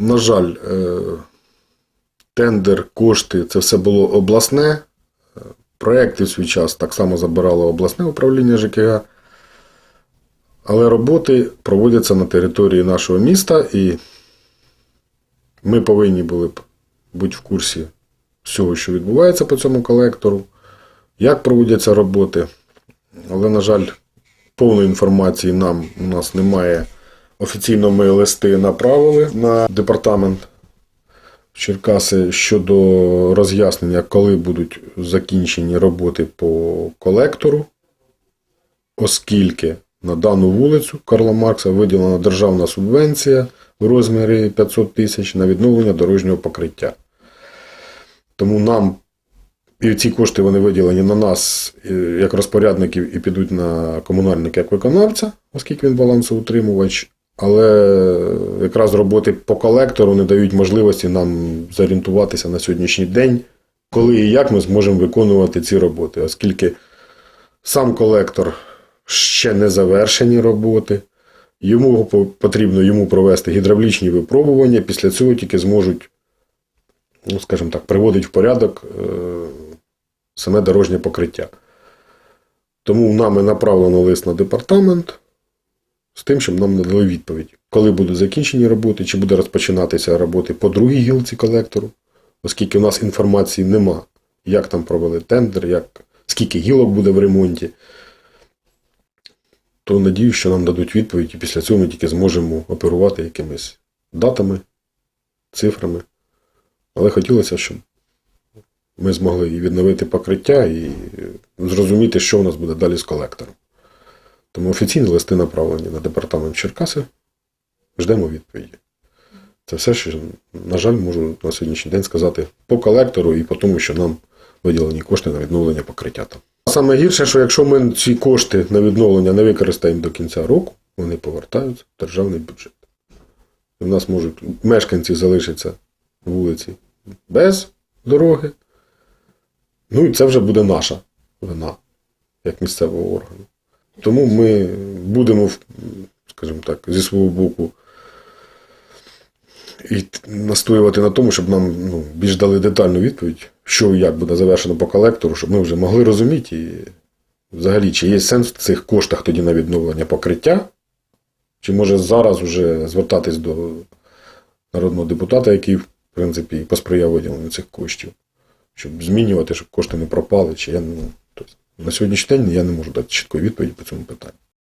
На жаль, е, тендер, кошти це все було обласне. Е, Проекти в свій час так само забирало обласне управління ЖКГ. Але роботи проводяться на території нашого міста, і ми повинні були б бути в курсі всього, що відбувається по цьому колектору, як проводяться роботи. Але, на жаль, повної інформації нам у нас немає. Офіційно ми листи направили на департамент Черкаси щодо роз'яснення, коли будуть закінчені роботи по колектору, оскільки на дану вулицю Карла Маркса виділена державна субвенція в розмірі 500 тисяч на відновлення дорожнього покриття. Тому нам і ці кошти вони виділені на нас е, як розпорядників і підуть на комунальника як виконавця, оскільки він балансоутримувач. Але якраз роботи по колектору не дають можливості нам зорієнтуватися на сьогоднішній день, коли і як ми зможемо виконувати ці роботи, оскільки сам колектор ще не завершені роботи. Йому потрібно йому провести гідравлічні випробування, після цього тільки зможуть, ну, скажімо так, приводити в порядок е, саме дорожнє покриття. Тому нами направлено лист на департамент з тим, щоб нам надали відповідь, коли будуть закінчені роботи, чи буде розпочинатися роботи по другій гілці колектору, оскільки у нас інформації нема, як там провели тендер, як, скільки гілок буде в ремонті. То надію, що нам дадуть відповідь, і після цього ми тільки зможемо оперувати якимись датами, цифрами. Але хотілося, щоб ми змогли і відновити покриття, і зрозуміти, що у нас буде далі з колектором. Тому офіційні листи направлені на департамент Черкаси. Ждемо відповіді. Це все, що, на жаль, можу на сьогоднішній день сказати по колектору і по тому, що нам виділені кошти на відновлення покриття там. Саме гірше, що якщо ми ці кошти на відновлення не використаємо до кінця року, вони повертаються в державний бюджет. В нас можуть мешканці залишаться вулиці без дороги. Ну і це вже буде наша вина, як місцевого органу. Тому ми будемо, скажімо так, зі свого боку і настоювати на тому, щоб нам ну, більш дали детальну відповідь, що і як буде завершено по колектору, щоб ми вже могли розуміти, і взагалі, чи є сенс в цих коштах тоді на відновлення покриття, чи може зараз вже звертатись до народного депутата, який, в принципі, посприяв виділенню цих коштів, щоб змінювати, щоб кошти не пропали, чи я ну, тобто, на сьогоднішній день я не можу дати чіткої відповіді по цьому питанню.